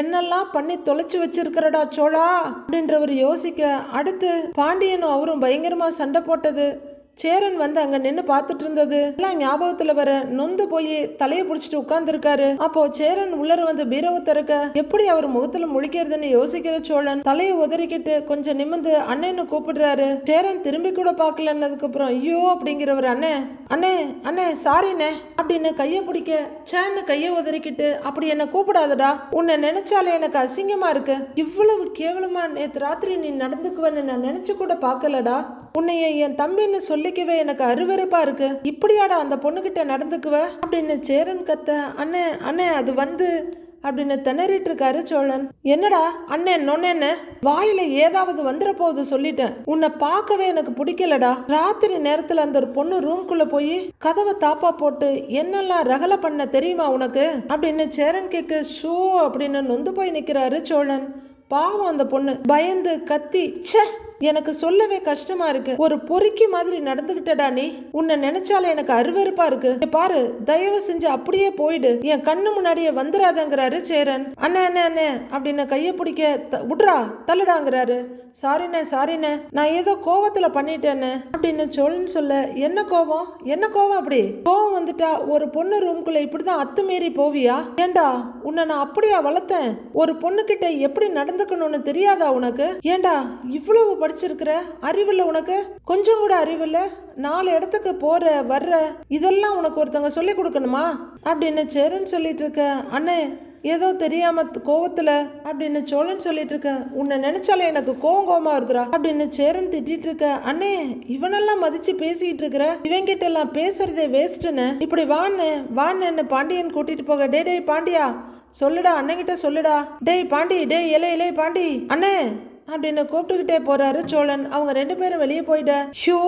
Speaker 1: என்னெல்லாம் பண்ணி தொலைச்சு வச்சிருக்கிறடா சோழா? அப்படின்றவர் யோசிக்க அடுத்து பாண்டியனும் அவரும் பயங்கரமா சண்டை போட்டது. சேரன் வந்து அங்க நின்னு பார்த்துட்டு இருந்தது. எல்லாம் ஞாபகத்துல வர நொந்து போய் தலையை பிடிச்சிட்டு உட்கார்ந்துருக்காரு. அப்போ சேரன் உள்ளர வந்து பீரவை திறக்க எப்படி அவர் முகத்துல முழிக்கிறதுன்னு யோசிக்கிற சோழன்? தலையை உதறிக்கிட்டு கொஞ்சம் நிமிந்து அண்ணன்னு கூப்பிடுறாரு. சேரன் திரும்பி கூட பாக்கலன்னதுக்கு அப்புறம் ஐயோ அப்படிங்கிறவர் அண்ணே அண்ணே அண்ணே சாரிண்ணே அப்படின்னு கையை பிடிக்க சேன்னு கையை உதறிக்கிட்டு அப்படி என்ன கூப்பிடாதடா. உன்னை நினைச்சாலே எனக்கு அசிங்கமா இருக்கு. இவ்வளவு கேவலமா நேத்து ராத்திரி நீ நடந்துக்குவன்னு நான் நினைச்சு கூட பார்க்கலடா. உன்னைய என் தம்பின்னு சொல்லிக்கவே எனக்கு அருவறுப்பா இருக்கு. இப்படியாடா அந்த பொண்ணுகிட்ட நடந்துக்குவ? அப்படின்னு சேரன் கத்த அண்ணே அண்ணே அது வந்து அப்படின்னு திணறிட்டு இருக்காரு சோழன். என்னடா அண்ணன் நொன்னேன்னு வாயில ஏதாவது வந்துட போகுது சொல்லிட்டேன். உன்னை பார்க்கவே எனக்கு பிடிக்கலடா. ராத்திரி நேரத்துல அந்த ஒரு பொண்ணு ரூம்குள்ள போய் கதவை தாப்பா போட்டு என்னெல்லாம் ரகல பண்ண தெரியுமா உனக்கு? அப்படின்னு சேரன் கேக்கு ஷோ அப்படின்னு நொந்து போய் நிக்கிறாரு சோழன். பாவம் அந்த பொண்ணு. பயந்து கத்தி ச்சே எனக்கு சொல்லவே கஷ்டமா இருக்கு. ஒரு பொறுக்கி மாதிரி நடந்துகிட்டடா நீ. உன்னை நினைச்சாலே எனக்கு அருவருப்பா இருக்கு. பாரு தயவு செஞ்சு அப்படியே போயிடு. என் கண்ணு முன்னாடியே வந்துடாதங்கிறாரு சேரன். அண்ணே அண்ணே அண்ணே அப்படின்னு கையை பிடிக்க "த- விட்றா தள்ளுடாங்கிறாரு. சாரிண்ணே சாரிண்ணே நான் ஏதோ கோவத்துல பண்ணிட்டேன்னு அப்படின்னு சொல்லுன்னு சொல்ல என்ன கோவம் என்ன கோவம் அப்படி? கோவம் வந்துட்டா ஒரு பொண்ணு ரூம்குள்ள இப்படிதான் அத்துமீறி போவியா? ஏண்டா உன்னை நான் அப்படியா வளர்த்தேன்? ஒரு பொண்ணுகிட்ட எப்படி நடந்துக்கணும்னு தெரியாதா உனக்கு? ஏண்டா இவ்வளவு படிச்சிருக்கிற அறிவில்ல உனக்கு? கொஞ்சம் கூட அறிவில்ல? நாலு இடத்துக்கு போற வர்ற இதெல்லாம் உனக்கு ஒருத்தங்க சொல்லி கொடுக்கணுமா? அப்படின்னு சேரன் சொல்லிட்டு இருக்க அண்ணே ஏதோ தெரியாம கோவத்துல அப்படின்னு சோழன் சொல்லிட்டு இருக்க உன்னை நினைச்சாலே எனக்கு கோவம் கோவமா இருக்குறா அப்படின்னு சேரன் திட்டிட்டு இருக்க அண்ணே இவனெல்லாம் மதிச்சு பேசிட்டு இருக்கிற இவங்கிட்ட எல்லாம் பேசுறதே வேஸ்ட்டுன்னு. இப்படி வான்னு வான்னு பாண்டியன் கூட்டிட்டு போக டே டேய் பாண்டியா சொல்லுடா அண்ணங்கிட்ட சொல்லுடா. டேய் பாண்டி டேய் இலை இலை பாண்டி அண்ணே அப்படின்னு கூப்பிட்டுக்கிட்டே போறாரு சோழன். அவங்க ரெண்டு பேரும் வெளியே போயிட்ட. ஷோ!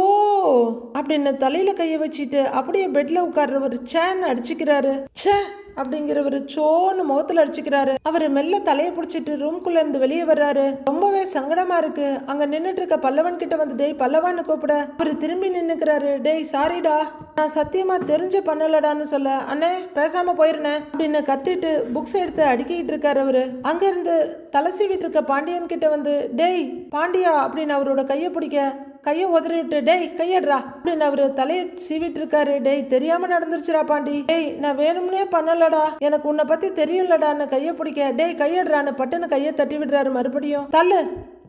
Speaker 1: அப்படின்னு தலையில கையை வச்சுட்டு அப்படியே பெட்ல உட்கார்ற ஒரு சேன் அடிச்சுக்கிறாரு. ச்சே! அப்படிங்கிறவர் சோன்னு முகத்துல அடிச்சுக்கிறாரு. அவர் மெல்ல தலையை பிடிச்சிட்டு ரூம்குள்ள இருந்து வெளியே வர்றாரு. ரொம்பவே சங்கடமா இருக்கு. அங்க நின்றுட்டு இருக்க பல்லவன் கிட்ட வந்து டேய் பல்லவான்னு கூப்பிட. அவர் திரும்பி நின்னுக்கிறாரு. டேய் சாரிடா. நான் சத்தியமா தெரிஞ்சு பண்ணலடான்னு சொல்ல. அண்ணே பேசாம போயிருந்தேன் அப்படின்னு கத்திட்டு புக்ஸ் எடுத்து அடுக்கிட்டு இருக்காரு அவரு. அங்க இருந்து தலை சீவிட்டு இருக்க பாண்டியன் கிட்ட வந்து டேய் பாண்டியா அப்படின்னு அவரோட கையை பிடிக்க கையை உதறி விட்டு டேய் கையடுறா. அப்படின்னு அவரு தலையை சீவிட்டு இருக்காரு டேய் தெரியாம நடந்துருச்சுடா பாண்டி. டேய் நான் வேணும்னே பண்ணலடா. எனக்கு உன்னை பத்தி தெரியும்லடான்னு கையை பிடிக்க. டேய் கையடுறான்னு பட்டுன்னு கையை தட்டி விடுறாரு மறுபடியும். தள்ளு.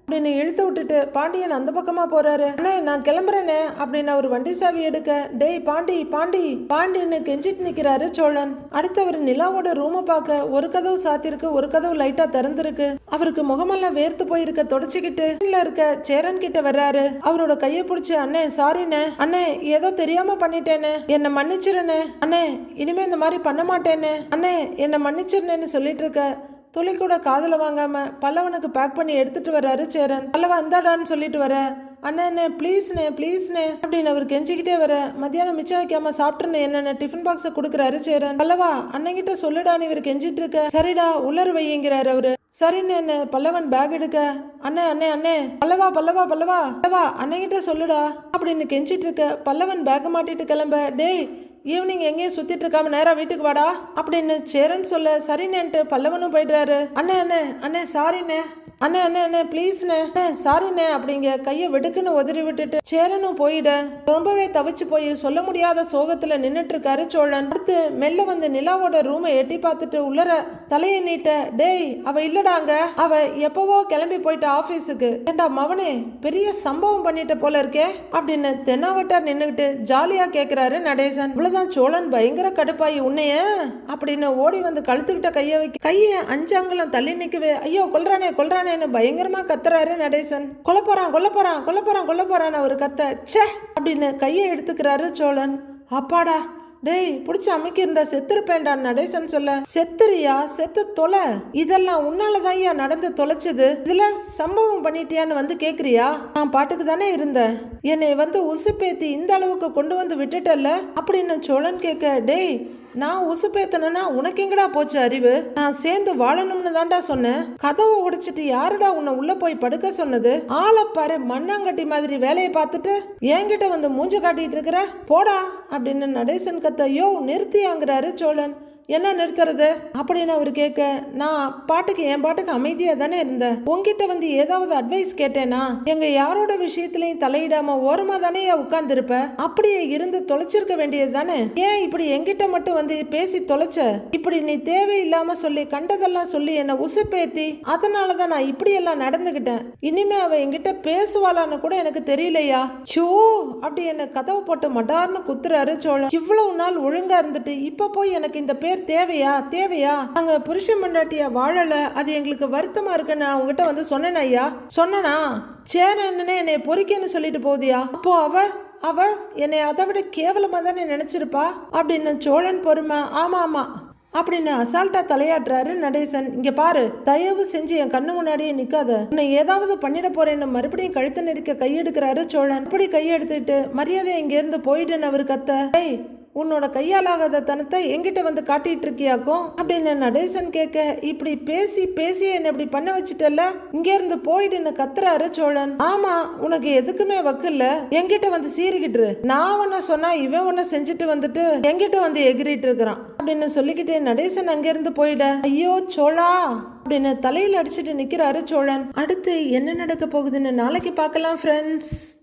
Speaker 1: அப்படின்னு இழுத்து விட்டுட்டு பாண்டியன் அந்த பக்கமா போறாரு. அண்ணே நான் கிளம்புறேனே அப்படின்னு அவர் வண்டி சாவி எடுக்க டேய் பாண்டி பாண்டி பாண்டின்னு கெஞ்சிட்டு நிக்கிறாரு சோழன். அடுத்தவர் நிலாவோட ரூமை பார்க்க ஒரு கதவு சாத்திருக்கு ஒரு கதவு லைட்டா திறந்திருக்கு. அவருக்கு முகமெல்லாம் வேர்த்து போயிருக்க தொடச்சிக்கிட்டு இருக்க சேரன் கிட்ட வர்றாரு. அவரோட கையை பிடிச்சி அண்ணே சாரிண்ணே அண்ணே ஏதோ தெரியாம பண்ணிட்டேனே என்னை மன்னிச்சிருண்ணே அண்ணே இனிமே இந்த மாதிரி பண்ண மாட்டேனே அண்ணே என்னை மன்னிச்சிருனேன்னு சொல்லிட்டு இருக்க துளி கூட காதுல வாங்காம பல்லவனுக்கு பேக் பண்ணி எடுத்துட்டு வர்றாரு சேரன். பல்லவா இந்தாடான்னு சொல்லிட்டு வர. அண்ணே ப்ளீஸ்ண்ணே ப்ளீஸ்ண்ணே அப்படின்னு அவர் கெஞ்சிக்கிட்டே வர. மத்தியானம் மிச்சம் வைக்காம சாப்பிட்டுன்னு என்னென்ன டிஃபன் பாக்ஸை கொடுக்குறாரு சேரன். பல்லவா அண்ணங்கிட்ட சொல்லுடான்னு இவர் கெஞ்சிட்டு இருக்க. சரிடா உள்ளர வையுங்கிறாரு அவரு. சரின்னு என்ன பல்லவன் பேக் எடுக்க. அண்ணே அண்ணே அண்ணே பல்லவா பல்லவா பல்லவா பல்லவா அண்ணங்கிட்ட சொல்லுடா அப்படின்னு கெஞ்சிட்டு இருக்க. பல்லவன் பேக்கை மாட்டிட்டு கிளம்ப. டேய் ஈவினிங் எங்கேயும் சுத்திட்டு இருக்காம நேரா வீட்டுக்கு வாடா அப்படின்னு சேரன் சொல்ல சரிண்ணேன்ட்டு பல்லவனும் போயிடுறாரு. அண்ணே அண்ணே அண்ணே சாரிண்ணே அண்ணே அண்ணே அண்ணே ப்ளீஸ்ண்ணே சாரிண்ணே அப்படிங்க. கையை வெடுக்குன்னு உதறி விட்டுட்டு சேரனும் போயிட. ரொம்பவே தவிச்சு போய் சொல்ல முடியாத சோகத்துல நின்னுட்டு இருக்காரு சோழன். அடுத்து மெல்ல வந்து நிலாவோட ரூமை எட்டி பார்த்துட்டு உள்ளர தலையை நீட்ட டேய் அவ இல்லடாங்க அவ எப்பவோ கிளம்பி போயிட்ட ஆபீஸுக்கு ஏண்டா மவனே பெரிய சம்பவம் பண்ணிட்ட போல இருக்கே. அப்படின்னு தென்னாவட்டா நின்னுகிட்டு ஜாலியா கேக்குறாரு நடேசன். இவ்வளவுதான் சோழன் பயங்கர கடுப்பாயி உன்னைய. அப்படின்னு ஓடி வந்து கழுத்துக்கிட்ட கைய வைக்க கையை அஞ்சு அங்குலம் தள்ளி நிக்கவே ஐயோ கொல்றானே. கொல்றானேன்னு பயங்கரமா கத்துறாரு நடேசன். கொல்ல போறான் கொல்ல போறான் கொல்ல போறான் கொல்ல போறான் அவர் கத்த. ச்சே அப்படின்னு கையை எடுத்துக்கிறாரு சோழன். அப்பாடா டேய் பிடிச்சி அமைக்கிருந்தா செத்துருப்பேன்டா நடேசன் சொல்ல. செத்துறியா செத்து தொலை. இதெல்லாம் உன்னாலதான்யா நடந்து தொலைச்சது. இதுல சம்பவம் பண்ணிட்டியான்னு வந்து கேக்குறியா? நான் பாட்டுக்கு தானே இருந்தேன். என்னை வந்து உசுப்பேத்தி இந்த அளவுக்கு கொண்டு வந்து விட்டுட்டல அப்படின்னு சோழன் கேட்க டேய் நான் உசுப்பேத்தனா உனக்கு எங்கடா போச்சு அறிவு? நான் சேர்ந்து வாழணும்னு தான்டா சொன்னேன். கதவை உடைச்சிட்டு யாருடா உன்னை உள்ள போய் படுக்க சொன்னது? ஆளை பாரு மண்ணாங்கட்டி மாதிரி வேலையை பார்த்துட்டு என்கிட்ட வந்து மூஞ்ச காட்டிட்டு இருக்கிற? போடா அப்படின்னு நடேசன் கத்த யோ நிறுத்தியாங்கிறாரு சோழன். என்ன நிறுத்துறது அப்படின்னு அவர் கேட்க நான் பாட்டுக்கு என் பாட்டுக்கு அமைதியா தானே இருந்தேன். உன்கிட்ட வந்து ஏதாவது அட்வைஸ் கேட்டேனா? எங்க யாரோட விஷயத்திலையும் தலையிடாம ஓரமா தானே உட்கார்ந்துருப்ப? அப்படியே இருந்து தொலைச்சிருக்க வேண்டியது தானே? ஏன் இப்படி என்கிட்ட மட்டும் வந்து பேசி தொலைச்ச? இப்படி நீ தேவையில்லாம சொல்லி கண்டதெல்லாம் சொல்லி என்னை உசுப்பேத்தி அதனால தான் நான் இப்படி எல்லாம் நடந்துகிட்டேன். இனிமே அவ என்கிட்ட பேசுவாளான்னு கூட எனக்கு தெரியலையா? ஷோ அப்படி என்ன கதவை போட்டு மடார்னு குத்துறாரு சோழன். இவ்வளவு நாள் ஒழுங்கா இருந்துட்டு இப்ப போய் எனக்கு இந்த பேர் தேவையா? தேவையா? நாங்க புருஷன் மண்டாட்டியா வாழல. அது எங்களுக்கு வருத்தமா இருக்குன்னு நான் உங்ககிட்ட வந்து சொன்னேன் ஐயா. சொன்னனா? சேர என்னன்னு என்னை பொறிக்கன்னு சொல்லிட்டு போதியா அப்போ அவ அவ என்னை அதை விட கேவலமா தானே நினைச்சிருப்பா? அப்படின்னு சோழன் பொறுமை ஆமா ஆமா. அப்படின்னு அசால்ட்டா தலையாட்டுறாரு நடேசன். இங்க பாரு தயவு செஞ்சு என் கண்ணு முன்னாடியே நிக்காத. உன்னை ஏதாவது பண்ணிட போறேன்னு மறுபடியும் கழுத்து நெரிக்க கையெடுக்கிறாரு சோழன். இப்படி கையெடுத்துட்டு மரியாதை இங்க இருந்து போயிடுன்னு அவர் கத்த. உன்னோட கையாலாகாத தனத்தை எங்கிட்ட வந்து காட்டிட்டு இருக்கியாக்கும் அப்படின்னு நடேசன் கேட்க இப்படி பேசி பேசி என்ன இப்படி பண்ண வச்சுட்டல இங்க இருந்து போயிடுன்னு கத்துறாரு சோழன்? ஆமா உனக்கு எதுக்குமே வக்கில்ல. என்கிட்ட வந்து சீறிக்கிட்டு நான் ஒன்ன சொன்னா இவன் ஒன்ன செஞ்சுட்டு வந்துட்டு என்கிட்ட வந்து எகிரிட்டு இருக்கிறான் அப்படின்னு சொல்லிக்கிட்டே நடேசன் அங்கிருந்து போயிட? ஐயோ சோழா! அப்படின்னு தலையில் அடிச்சுட்டு நிற்கிறாரு சோழன். அடுத்து என்ன நடக்க போகுதுன்னு நாளைக்கு பார்க்கலாம் ஃப்ரெண்ட்ஸ்